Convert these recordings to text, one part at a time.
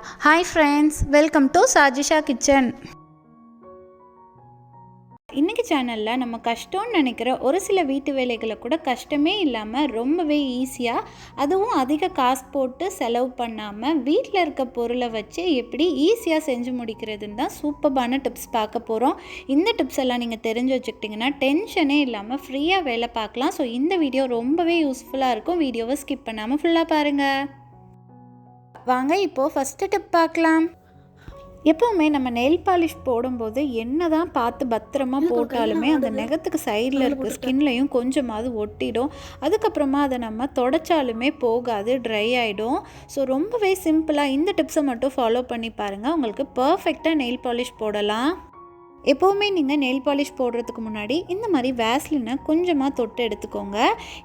Hi friends welcome to Sajisha kitchen இன்றைக்கி சேனலில் நம்ம கஷ்டம்னு நினைக்கிற ஒரு சில வீட்டு வேலைகளை கூட கஷ்டமே இல்லாமல் ரொம்பவே ஈஸியாக அதுவும் அதிக காசு போட்டு செலவு பண்ணாமல் வீட்டில் இருக்க பொருளை வச்சு எப்படி ஈஸியாக செஞ்சு முடிக்கிறதுன்னு தான் சூப்பர்பான டிப்ஸ் பார்க்க போகிறோம் இந்த டிப்ஸ் எல்லாம் நீங்கள் தெரிஞ்சு வச்சுக்கிட்டிங்கன்னா டென்ஷனே இல்லாமல் ஃப்ரீயாக வேலை பார்க்கலாம். ஸோ இந்த வீடியோ ரொம்பவே யூஸ்ஃபுல்லாக இருக்கும். வீடியோவை ஸ்கிப் பண்ணாமல் ஃபுல்லாக பாருங்கள் வாங்க இப்போது ஃபஸ்ட்டு டிப் பார்க்கலாம். எப்போவுமே நம்ம நெயில் பாலிஷ் போடும்போது என்ன தான் பார்த்து பத்திரமா போட்டாலுமே அந்த நெகத்துக்கு சைடில் இருக்க ஸ்கின்லையும் கொஞ்சமாவது ஒட்டிடும். அதுக்கப்புறமா அதை நம்ம தொடச்சாலுமே போகாது ட்ரை ஆகிடும் ஸோ ரொம்பவே சிம்பிளாக இந்த டிப்ஸை மட்டும் ஃபாலோ பண்ணி பாருங்கள் உங்களுக்கு பர்ஃபெக்டாக நெயில் பாலிஷ் போடலாம். எப்போவுமே நீங்கள் நெயில் பாலிஷ் போடுறதுக்கு முன்னாடி இந்த மாதிரி வேஸ்லினை கொஞ்சமாக தொட்டு எடுத்துக்கோங்க.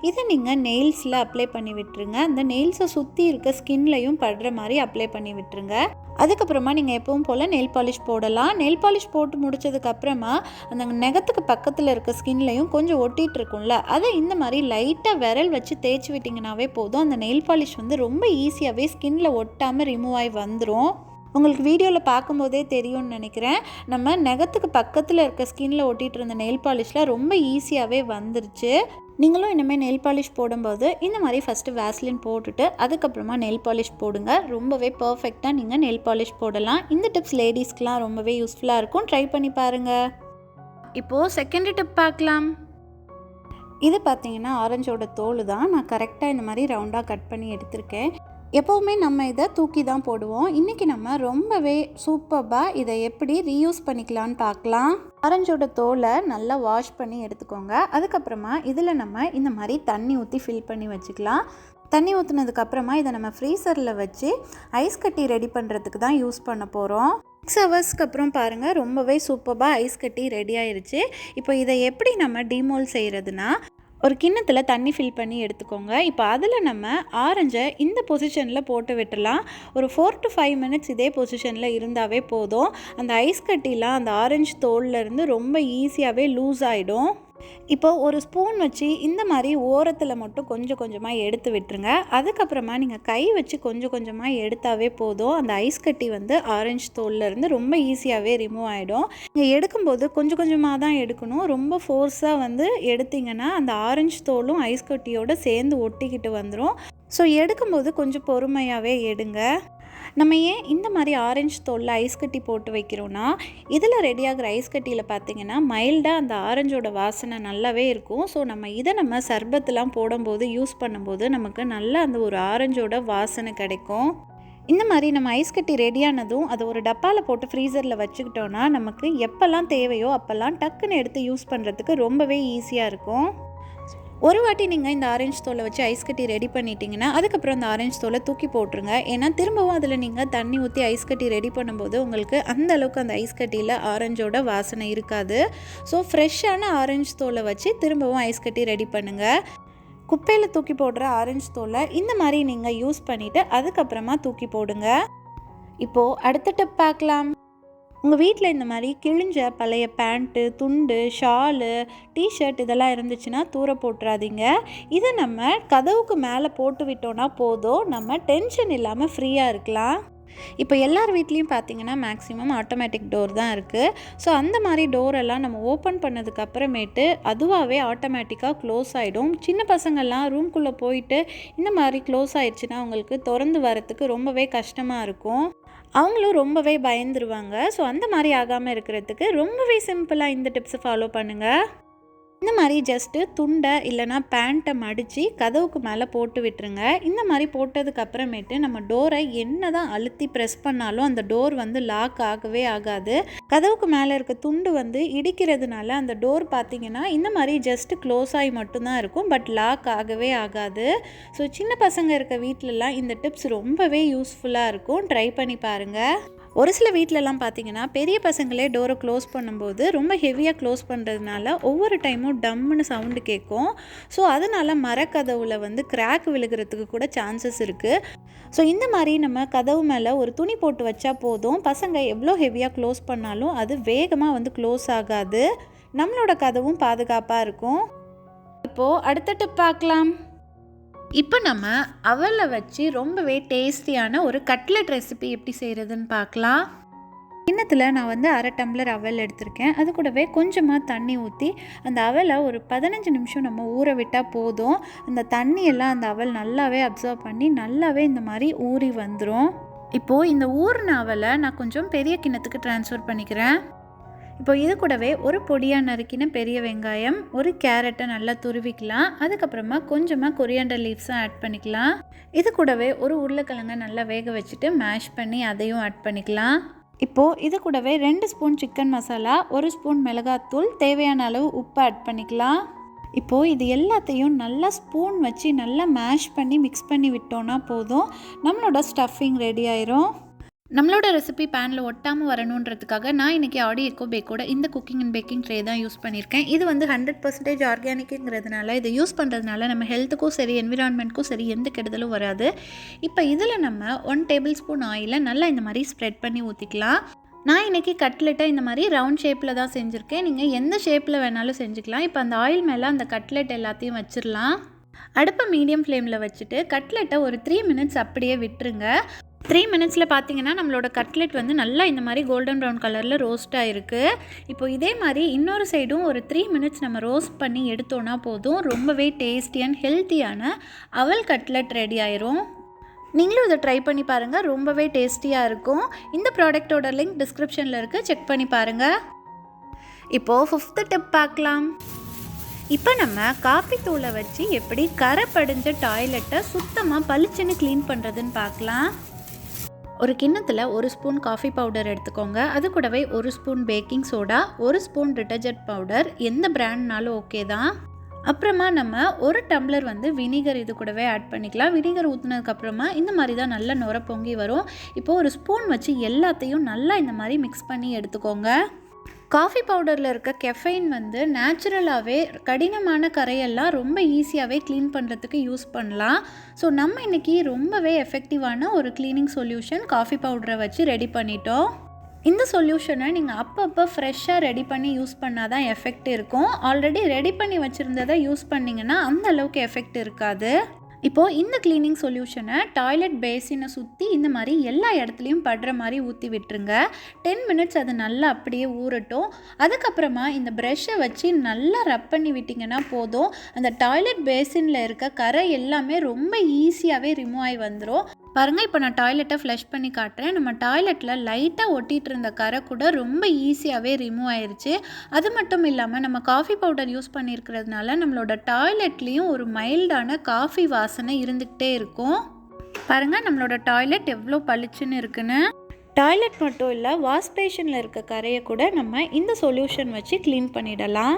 இதை நீங்கள் நெயில்ஸில் அப்ளை பண்ணி விட்டுருங்க. அந்த நெயில்ஸை சுற்றி இருக்க ஸ்கின்லையும் படுற மாதிரி அப்ளை பண்ணி விட்டுருங்க. அதுக்கப்புறமா நீங்கள் எப்பவும் போல் நெயில் பாலிஷ் போடலாம். நெயில் பாலிஷ் போட்டு முடிச்சதுக்கப்புறமா அந்த நெகத்துக்கு பக்கத்தில் இருக்க ஸ்கின்லையும் கொஞ்சம் ஒட்டிகிட்டு இருக்கும்ல அதை இந்த மாதிரி லைட்டாக விரல் வச்சு தேய்ச்சி விட்டிங்கனாவே போதும். அந்த நெயில் பாலிஷ் வந்து ரொம்ப ஈஸியாகவே ஸ்கின்னில் ஒட்டாமல் ரிமூவ் ஆகி வந்துடும் உங்களுக்கு வீடியோவில் பார்க்கும்போதே தெரியும்னு நினைக்கிறேன். நம்ம நகத்துக்கு பக்கத்தில் இருக்க ஸ்கின்ல ஒட்டிகிட்டு இருந்த நெயில் பாலிஷ்லாம் ரொம்ப ஈஸியாகவே வந்துருச்சு. நீங்களும் இனிமேல் நெயில் பாலிஷ் போடும்போது இந்த மாதிரி ஃபஸ்ட்டு வேஸ்லின் போட்டுட்டு அதுக்கப்புறமா நெயில் பாலிஷ் போடுங்க. ரொம்பவே பர்ஃபெக்டாக நீங்கள் நெயில் பாலிஷ் போடலாம். இந்த டிப்ஸ் லேடிஸ்க்கெலாம் ரொம்பவே யூஸ்ஃபுல்லாக இருக்கும். ட்ரை பண்ணி பாருங்கள் இப்போது செகண்ட் டிப் பார்க்கலாம். இது பார்த்தீங்கன்னா ஆரஞ்சோட தோல் தான் நான் கரெக்டாக இந்த மாதிரி ரவுண்டாக கட் பண்ணி எடுத்திருக்கேன். எப்போவுமே நம்ம இதை தூக்கி தான் போடுவோம். இன்றைக்கி நம்ம ரொம்பவே சூப்பராக இதை எப்படி ரீயூஸ் பண்ணிக்கலான்னு பார்க்கலாம். ஆரஞ்சோட தோலை நல்லா வாஷ் பண்ணி எடுத்துக்கோங்க. அதுக்கப்புறமா இதில் நம்ம இந்த மாதிரி தண்ணி ஊற்றி ஃபில் பண்ணி வச்சுக்கலாம். தண்ணி ஊற்றுனதுக்கப்புறமா இதை நம்ம ஃப்ரீசரில் வச்சு ஐஸ் கட்டி ரெடி பண்ணுறதுக்கு தான் யூஸ் பண்ண போகிறோம் சிக்ஸ் ஹவர்ஸ்க்கு அப்புறம் பாருங்கள் ரொம்பவே சூப்பராக ஐஸ் கட்டி ரெடி ஆயிடுச்சு இப்போ இதை எப்படி நம்ம டிமோல் செய்கிறதுனா ஒரு கிண்ணத்தில் தண்ணி ஃபில் பண்ணி எடுத்துக்கோங்க. இப்போ அதில் நம்ம ஆரஞ்சை இந்த பொசிஷனில் போட்டு விட்டுலாம் ஒரு ஃபோர் டு ஃபைவ் மினிட்ஸ் இதே பொசிஷனில் இருந்தாவே போதும். அந்த ஐஸ் கட்டிலாம் அந்த ஆரஞ்சு தோல்லேருந்து ரொம்ப ஈஸியாகவே லூஸ் ஆகிடும் இப்போ ஒரு ஸ்பூன் வச்சு இந்த மாதிரி ஓரத்தில் மட்டும் கொஞ்சம் கொஞ்சமாக எடுத்து விட்டுருங்க. அதுக்கப்புறமா நீங்கள் கை வச்சு கொஞ்சம் கொஞ்சமாக எடுத்தாவே போதும். அந்த ஐஸ் கட்டி வந்து ஆரஞ்சு தோல்லேருந்து ரொம்ப ஈஸியாகவே ரிமூவ் ஆகிடும் நீங்கள் எடுக்கும்போது கொஞ்சம் கொஞ்சமாக தான் எடுக்கணும். ரொம்ப ஃபோர்ஸாக வந்து எடுத்திங்கன்னா அந்த ஆரஞ்சு தோலும் ஐஸ் கட்டியோடு சேர்ந்து ஒட்டிக்கிட்டு வந்துடும் ஸோ எடுக்கும்போது கொஞ்சம் பொறுமையாகவே எடுங்க. நம்ம ஏன் இந்த மாதிரி ஆரஞ்சு தோலில் ஐஸ் கட்டி போட்டு வைக்கிறோன்னா இதில் ரெடியாகிற ஐஸ் கட்டியில் பார்த்தீங்கன்னா மைல்டாக அந்த ஆரஞ்சோட வாசனை நல்லாவே இருக்கும். ஸோ நம்ம இதை நம்ம சர்பத்தெலாம் போடும்போது யூஸ் பண்ணும்போது நமக்கு நல்லா அந்த ஒரு ஆரஞ்சோட வாசனை கிடைக்கும். இந்த மாதிரி நம்ம ஐஸ் கட்டி ரெடியானதும் அதை ஒரு டப்பாவில் போட்டு ஃப்ரீசரில் வச்சுக்கிட்டோன்னா நமக்கு எப்போல்லாம் தேவையோ அப்போல்லாம் டக்குன்னு எடுத்து யூஸ் பண்ணுறதுக்கு ரொம்பவே ஈஸியாக இருக்கும். ஒரு வாட்டி நீங்கள் இந்த ஆரஞ்சு தோலை வச்சு ஐஸ் கட்டி ரெடி பண்ணிட்டீங்கன்னா அதுக்கப்புறம் அந்த ஆரஞ்சு தோலை தூக்கி போட்டுருங்க. ஏன்னா திரும்பவும் அதில் நீங்கள் தண்ணி ஊற்றி ஐஸ் கட்டி ரெடி பண்ணும்போது உங்களுக்கு அந்த அளவுக்கு அந்த ஐஸ் கட்டியில் ஆரஞ்சோட வாசனை இருக்காது. ஸோ ஃப்ரெஷ்ஷான ஆரஞ்சு தோலை வச்சு திரும்பவும் ஐஸ் கட்டி ரெடி பண்ணுங்கள் குப்பையில் தூக்கி போடுற ஆரஞ்சு தோலை இந்த மாதிரி நீங்கள் யூஸ் பண்ணிவிட்டு அதுக்கப்புறமா தூக்கி போடுங்க. இப்போது அடுத்த டிப் பார்க்கலாம். உங்கள் வீட்டில் இந்த மாதிரி கிழிஞ்ச பழைய பேண்ட்டு துண்டு ஷாலு டிஷர்ட் இதெல்லாம் இருந்துச்சுன்னா தூர போட்டுறாதீங்க. இதை நம்ம கதவுக்கு மேலே போட்டு விட்டோன்னா போதும். நம்ம டென்ஷன் இல்லாமல் ஃப்ரீயாக இருக்கலாம். இப்போ எல்லார் வீட்லேயும் பார்த்தீங்கன்னா மேக்ஸிமம் ஆட்டோமேட்டிக் டோர் தான் இருக்குது ஸோ அந்த மாதிரி டோரெல்லாம் நம்ம ஓப்பன் பண்ணதுக்கு அப்புறமேட்டு அதுவாகவே ஆட்டோமேட்டிக்காக க்ளோஸ் ஆகிடும் சின்ன பசங்கள்லாம் ரூம்குள்ளே போயிட்டு இந்த மாதிரி க்ளோஸ் ஆயிடுச்சுன்னா அவங்களுக்கு திறந்து வரத்துக்கு ரொம்பவே கஷ்டமாக இருக்கும். அவங்களும் ரொம்பவே பயந்துருவாங்க. ஸோ அந்த மாதிரி ஆகாமல் இருக்கிறதுக்கு ரொம்பவே சிம்பிளாக இந்த டிப்ஸை ஃபாலோ பண்ணுங்கள் இந்த மாதிரி ஜஸ்ட்டு துண்டை இல்லைனா பேண்ட்டை மடித்து கதவுக்கு மேலே போட்டு விட்டுருங்க. இந்த மாதிரி போட்டதுக்கு அப்புறமேட்டு நம்ம டோரை என்ன தான் அழுத்தி ப்ரெஸ் பண்ணாலும் அந்த டோர் வந்து லாக் ஆகவே ஆகாது. கதவுக்கு மேலே இருக்க துண்டு வந்து இடிக்கிறதுனால அந்த டோர் பார்த்திங்கன்னா இந்த மாதிரி ஜஸ்ட்டு க்ளோஸ் ஆகி மட்டும்தான் இருக்கும். பட் லாக் ஆகவே ஆகாது. ஸோ சின்ன பசங்க இருக்க வீட்டிலலாம் இந்த டிப்ஸ் ரொம்பவே யூஸ்ஃபுல்லாக இருக்கும். ட்ரை பண்ணி பாருங்கள் ஒரு சில வீட்டிலலாம் பார்த்தீங்கன்னா பெரிய பசங்களே டோரை க்ளோஸ் பண்ணும்போது ரொம்ப ஹெவியாக க்ளோஸ் பண்ணுறதுனால ஒவ்வொரு டைமும் டம்முன்னு சவுண்டு கேட்கும் ஸோ அதனால் மரக்கதவுல வந்து கிராக் விழுகிறதுக்கு கூட சான்சஸ் இருக்குது ஸோ இந்த மாதிரி நம்ம கதவு மேலே ஒரு துணி போட்டு வச்சா போதும். பசங்க எவ்வளோ ஹெவியாக க்ளோஸ் பண்ணாலும் அது வேகமாக வந்து க்ளோஸ் ஆகாது. நம்மளோட கதவும் பாதுகாப்பாக இருக்கும். இப்போது அடுத்த டிப் பார்க்கலாம். இப்போ நம்ம அவலை வச்சு ரொம்பவே டேஸ்டியான ஒரு கட்லெட் ரெசிபி எப்படி செய்கிறதுன்னு பார்க்கலாம். கிண்ணத்தில் நான் வந்து அரை டம்ளர் அவல் எடுத்திருக்கேன். அது கூடவே கொஞ்சமாக தண்ணி ஊற்றி அந்த அவலை ஒரு பதினஞ்சு நிமிஷம் நம்ம ஊற விட்டால் போதும். அந்த தண்ணியெல்லாம் அந்த அவல் நல்லாவே அப்சர்வ் பண்ணி நல்லாவே இந்த மாதிரி ஊறி வந்துடும் இப்போது இந்த ஊர்ன அவலை நான் கொஞ்சம் பெரிய கிண்ணத்துக்கு ட்ரான்ஸ்ஃபர் பண்ணிக்கிறேன். இப்போ இது கூடவே ஒரு பொடியாக நறுக்கின பெரிய வெங்காயம் ஒரு கேரட்டை நல்லா துருவிக்கலாம். அதுக்கப்புறமா கொஞ்சமாக கொரியாண்டர் லீவ்ஸும் ஆட் பண்ணிக்கலாம். இது கூடவே ஒரு உருளைக்கிழங்கை நல்லா வேக வச்சுட்டு மேஷ் பண்ணி அதையும் ஆட் பண்ணிக்கலாம். இப்போது இது கூடவே ரெண்டு ஸ்பூன் சிக்கன் மசாலா ஒரு ஸ்பூன் மிளகாத்தூள் தேவையான அளவு உப்பு ஆட் பண்ணிக்கலாம். இப்போது இது எல்லாத்தையும் நல்லா ஸ்பூன் வச்சு நல்லா மேஷ் பண்ணி மிக்ஸ் பண்ணி விட்டோன்னா போதும். நம்மளோட ஸ்டஃபிங் ரெடி ஆயிரும். நம்மளோட ரெசிபி பேனில் ஒட்டாமல் வரணுன்றதுக்காக நான் இன்றைக்கி ஆடி எக்கோ பேக்கோட இந்த குக்கிங் அண்ட் பேக்கிங் ட்ரே தான் யூஸ் பண்ணியிருக்கேன். இது வந்து ஹண்ட்ரட் பர்சன்டேஜ் ஆர்கானிக்குங்கிறதுனால இதை யூஸ் பண்ணுறதுனால நம்ம ஹெல்த்துக்கும் சரி என்விரான்மெண்ட்க்கும் சரி எந்த கெடுதலும் வராது. இப்போ இதில் நம்ம ஒன் டேபிள் ஸ்பூன் ஆயிலை நல்லா இந்த மாதிரி ஸ்ப்ரெட் பண்ணி ஊற்றிக்கலாம் நான் இன்றைக்கி கட்லெட்டை இந்த மாதிரி ரவுண்ட் ஷேப்பில் தான் செஞ்சுருக்கேன். நீங்கள் எந்த ஷேப்பில் வேணாலும் செஞ்சுக்கலாம். இப்போ அந்த ஆயில் மேலே அந்த கட்லெட் எல்லாத்தையும் வச்சிடலாம். அடுப்பை மீடியம் ஃப்ளேமில் வச்சுட்டு கட்லெட்டை ஒரு த்ரீ மினிட்ஸ் அப்படியே விட்டுருங்க. த்ரீ மினிட்ஸில் பார்த்தீங்கன்னா நம்மளோட கட்லெட் வந்து நல்லா இந்த மாதிரி கோல்டன் ப்ரௌன் கலரில் ரோஸ்ட் ஆகிருக்கு இப்போ இதே மாதிரி இன்னொரு சைடும் ஒரு த்ரீ மினிட்ஸ் நம்ம ரோஸ்ட் பண்ணி எடுத்தோன்னா போதும். ரொம்பவே டேஸ்டி அண்ட் ஹெல்த்தியான அவல் கட்லெட் ரெடி ஆயிரும். நீங்களும் இதை ட்ரை பண்ணி பாருங்கள் ரொம்பவே டேஸ்டியாக இருக்கும். இந்த ப்ராடக்ட்டோட லிங்க் டிஸ்கிரிப்ஷனில் இருக்குது செக் பண்ணி பாருங்கள் இப்போது ஃபிஃப்த்து டிப் பார்க்கலாம். இப்போ நம்ம காப்பி தூளை வச்சு எப்படி கரை படிஞ்ச டாய்லெட்டை சுத்தமாக பளிச்சுன்னு க்ளீன் பண்ணுறதுன்னு பார்க்கலாம். ஒரு கிண்ணத்தில் ஒரு ஸ்பூன் காஃபி பவுடர் எடுத்துக்கோங்க. அது கூடவே ஒரு ஸ்பூன் பேக்கிங் சோடா ஒரு ஸ்பூன் டிட்டர்ஜென்ட் பவுடர் எந்த பிராண்ட்னாலும் ஓகே தான். அப்புறமா நம்ம ஒரு டம்ளர் வந்து வினிகர் இது கூடவே ஆட் பண்ணிக்கலாம். வினிகர் ஊற்றுனதுக்கப்புறமா இந்த மாதிரி தான் நல்லா நுர பொங்கி வரும். இப்போது ஒரு ஸ்பூன் வச்சு எல்லாத்தையும் நல்லா இந்த மாதிரி மிக்ஸ் பண்ணி எடுத்துக்கோங்க. காஃபி பவுடரில் இருக்க கெஃபைன் வந்து நேச்சுரலாகவே கடினமான கரையெல்லாம் ரொம்ப ஈஸியாகவே க்ளீன் பண்ணுறதுக்கு யூஸ் பண்ணலாம். ஸோ நம்ம இன்றைக்கி ரொம்பவே எஃபெக்டிவான ஒரு க்ளீனிங் சொல்யூஷன் காஃபி பவுடரை வச்சு ரெடி பண்ணிட்டோம். இந்த சொல்யூஷனை நீங்கள் அப்பப்போ ஃப்ரெஷ்ஷாக ரெடி பண்ணி யூஸ் பண்ணால் தான் எஃபெக்ட் இருக்கும். ஆல்ரெடி ரெடி பண்ணி வச்சுருந்ததை யூஸ் பண்ணிங்கன்னா அந்த அளவுக்கு எஃபெக்ட் இருக்காது. இப்போது இந்த க்ளீனிங் சொல்யூஷனை டாய்லெட் பேசினை சுற்றி இந்த மாதிரி எல்லா இடத்துலையும் படுற மாதிரி ஊற்றி விட்டுருங்க. டென் மினிட்ஸ் அது நல்லா அப்படியே ஊறட்டும். அதுக்கப்புறமா இந்த ப்ரெஷ்ஷை வச்சு நல்லா ரப் பண்ணி விட்டிங்கன்னா போதும். அந்த டாய்லெட் பேசினில் இருக்க கரை எல்லாமே ரொம்ப ஈஸியாகவே ரிமூவ் ஆகி வந்துடும் பாருங்கள் இப்போ நான் டாய்லெட்டை ஃப்ளஷ் பண்ணி காட்டுறேன். நம்ம டாய்லெட்டில் லைட்டாக ஒட்டிகிட்டு இருந்த கரை கூட ரொம்ப ஈஸியாகவே ரிமூவ் ஆயிடுச்சு அது மட்டும் இல்லாமல் நம்ம காஃபி பவுடர் யூஸ் பண்ணியிருக்கிறதுனால நம்மளோட டாய்லெட்லேயும் ஒரு மைல்டான காஃபி வாசனை இருந்துக்கிட்டே இருக்கும். பாருங்கள் நம்மளோட டாய்லெட் எவ்வளோ பளிச்சுன்னு இருக்குன்னு. டாய்லெட் மட்டும் இல்லை வாஷ் பேஷனில் இருக்க கரையை கூட நம்ம இந்த சொல்யூஷன் வச்சு க்ளீன் பண்ணிடலாம்.